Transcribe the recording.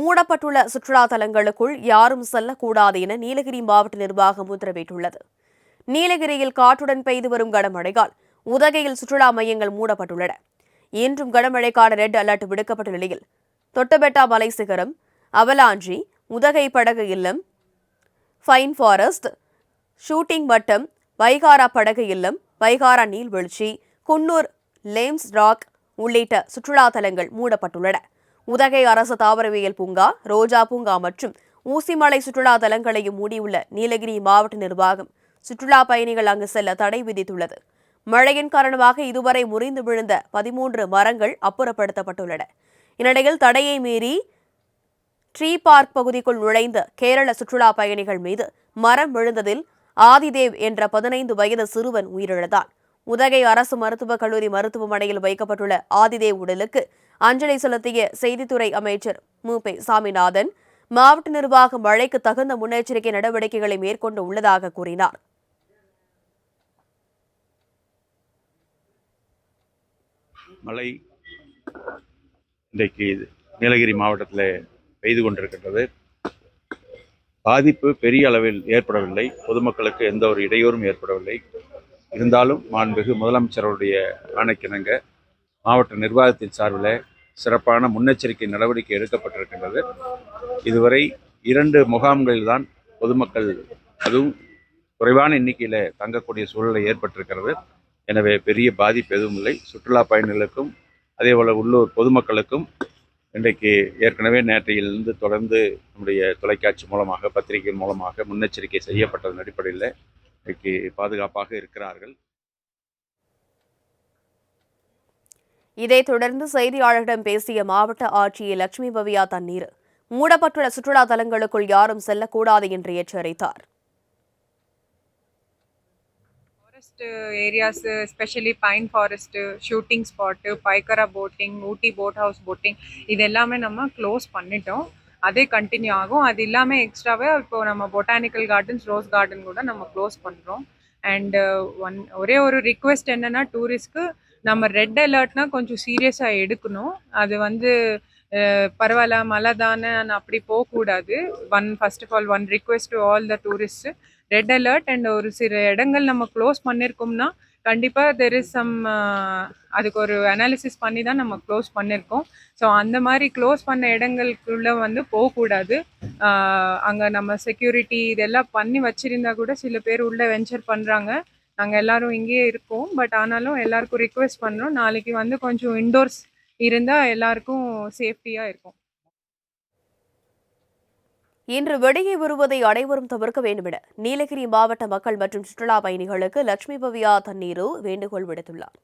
மூடப்பட்டுள்ள சுற்றுலா தலங்களுக்குள் யாரும் செல்லக்கூடாது என நீலகிரி மாவட்ட நிர்வாகம் உத்தரவிட்டுள்ளது. நீலகிரியில் காற்றுடன் பெய்து வரும் கனமழையால் உதகையில் சுற்றுலா மையங்கள் மூடப்பட்டுள்ளன. இன்றும் கனமழைக்கான ரெட் அலர்ட் விடுக்கப்பட்ட நிலையில் தொட்டபெட்டா மலை சிகரம் அவலாஞ்சி உதகை படகு இல்லம் ஃபைன் ஃபாரஸ்ட் ஷூட்டிங் வட்டம் வைகாரா படகு இல்லம் வைகாரா நீர்வீழ்ச்சி குன்னூர் லேம்ஸ் ராக் உள்ளிட்ட சுற்றுலா தலங்கள் மூடப்பட்டுள்ளன. உதகை அரசு தாவரவியல் பூங்கா ரோஜா பூங்கா மற்றும் ஊசிமலை சுற்றுலா தலங்களையும் மூடியுள்ள நீலகிரி மாவட்ட நிர்வாகம் சுற்றுலா பயணிகள் அங்கு செல்ல தடை விதித்துள்ளது. மழையின் காரணமாக இதுவரை முறிந்து விழுந்த பதிமூன்று மரங்கள் அப்புறப்படுத்தப்பட்டுள்ளன. இந்நிலையில் தடையை மீறி ட்ரீ பார்க் பகுதிக்குள் நுழைந்த கேரள சுற்றுலா பயணிகள் மீது மரம் விழுந்ததில் ஆதிதேவ் என்ற பதினைந்து வயது சிறுவன் உயிரிழந்தான். உதகை அரசு மருத்துவக் கல்லூரி மருத்துவமனையில் வைக்கப்பட்டுள்ள ஆதிதேவ் உடலுக்கு அஞ்சலி செலுத்திய செய்தித்துறை அமைச்சர் மு. பே. சாமிநாதன் மாவட்ட நிர்வாகம் மழைக்கு தகுந்த முன்னெச்சரிக்கை நடவடிக்கைகளை மேற்கொண்டு உள்ளதாக கூறினார். மழை இன்றைக்கு நீலகிரி மாவட்டத்தில் பெய்து கொண்டிருக்கின்றது. பாதிப்பு பெரிய அளவில் ஏற்படவில்லை. பொதுமக்களுக்கு எந்த ஒரு இடையூறும் ஏற்படவில்லை. இருந்தாலும் மாண்புகு முதலமைச்சருடைய ஆணைக்கிணங்க மாவட்ட நிர்வாகத்தின் சார்பில் சிறப்பான முன்னெச்சரிக்கை நடவடிக்கை எடுக்கப்பட்டிருக்கின்றது. இதுவரை இரண்டு முகாம்களில்தான் பொதுமக்கள் அதுவும் குறைவான எண்ணிக்கையில் தங்கக்கூடிய சூழ்நிலை ஏற்பட்டிருக்கிறது. எனவே பெரிய பாதிப்பு எதுவும் இல்லை. சுற்றுலா பயணிகளுக்கும் அதேபோல் உள்ளூர் பொதுமக்களுக்கும் இன்றைக்கு ஏற்கனவே நேற்றையிலிருந்து தொடர்ந்து நம்முடைய தொலைக்காட்சி மூலமாக பத்திரிகை மூலமாக முன்னெச்சரிக்கை செய்யப்பட்டதன் அடிப்படையில் இன்றைக்கு பாதுகாப்பாக இருக்கிறார்கள். இதைத் தொடர்ந்து செய்தியாளர்களிடம் பேசிய மாவட்ட ஆட்சியர் லட்சுமி பவியா தண்ணீர் மூடப்பட்டுள்ள சுற்றுலா தலங்களுக்குள் யாரும் செல்லக்கூடாது என்று எச்சரித்தார். Forest areas specially pine forest shooting spot Pykara boating Ooty boat house boating இது எல்லாமே நம்ம க்ளோஸ் பண்ணிட்டோம். அதே கண்டினியூ ஆகும். அது இல்லாமல் எக்ஸ்ட்ராவே இப்போ நம்ம பொட்டானிக்கல் கார்டன்ஸ் ரோஸ் கார்டன் கூட நம்ம க்ளோஸ் பண்ணுறோம் அண்ட் ஒன் ஒரே ஒரு ரிக்வெஸ்ட் என்னென்னா டூரிஸ்ட்க்கு நம்ம ரெட் அலர்ட்னா கொஞ்சம் சீரியஸாக எடுக்கணும். அது வந்து பரவாயில்ல மழை தானே அப்படி போகக்கூடாது. One first of all one request to all the tourist red alert and ஒரு சில இடங்கள் நம்ம க்ளோஸ் பண்ணியிருக்கோம்னா கண்டிப்பாக தெர் இஸ் சம் அதுக்கு ஒரு அனாலிசிஸ் பண்ணி தான் நம்ம க்ளோஸ் பண்ணியிருக்கோம் ஸோ அந்த மாதிரி க்ளோஸ் பண்ண இடங்களுக்குள்ளே வந்து போகக்கூடாது. அங்கே நம்ம செக்யூரிட்டி இதெல்லாம் பண்ணி வச்சுருந்தா கூட சில பேர் உள்ளே வெஞ்சர் பண்ணுறாங்க நாங்கள் எல்லாரும் இங்கேயே இருக்கோம். பட் ஆனாலும் எல்லாருக்கும் ரிக்வெஸ்ட் பண்ணுறோம் நாளைக்கு வந்து கொஞ்சம் இன்டோர்ஸ் இருந்தால் எல்லாருக்கும் சேஃப்டியாக இருக்கும். இன்று வெளியே வருவதை அனைவரும் தவிர்க்க வேண்டுமென நீலகிரி மாவட்ட மக்கள் மற்றும் சுற்றுலா பயணிகளுக்கு லட்சுமி பவியா தண்ணீரு வேண்டுகோள் விடுத்துள்ளார்.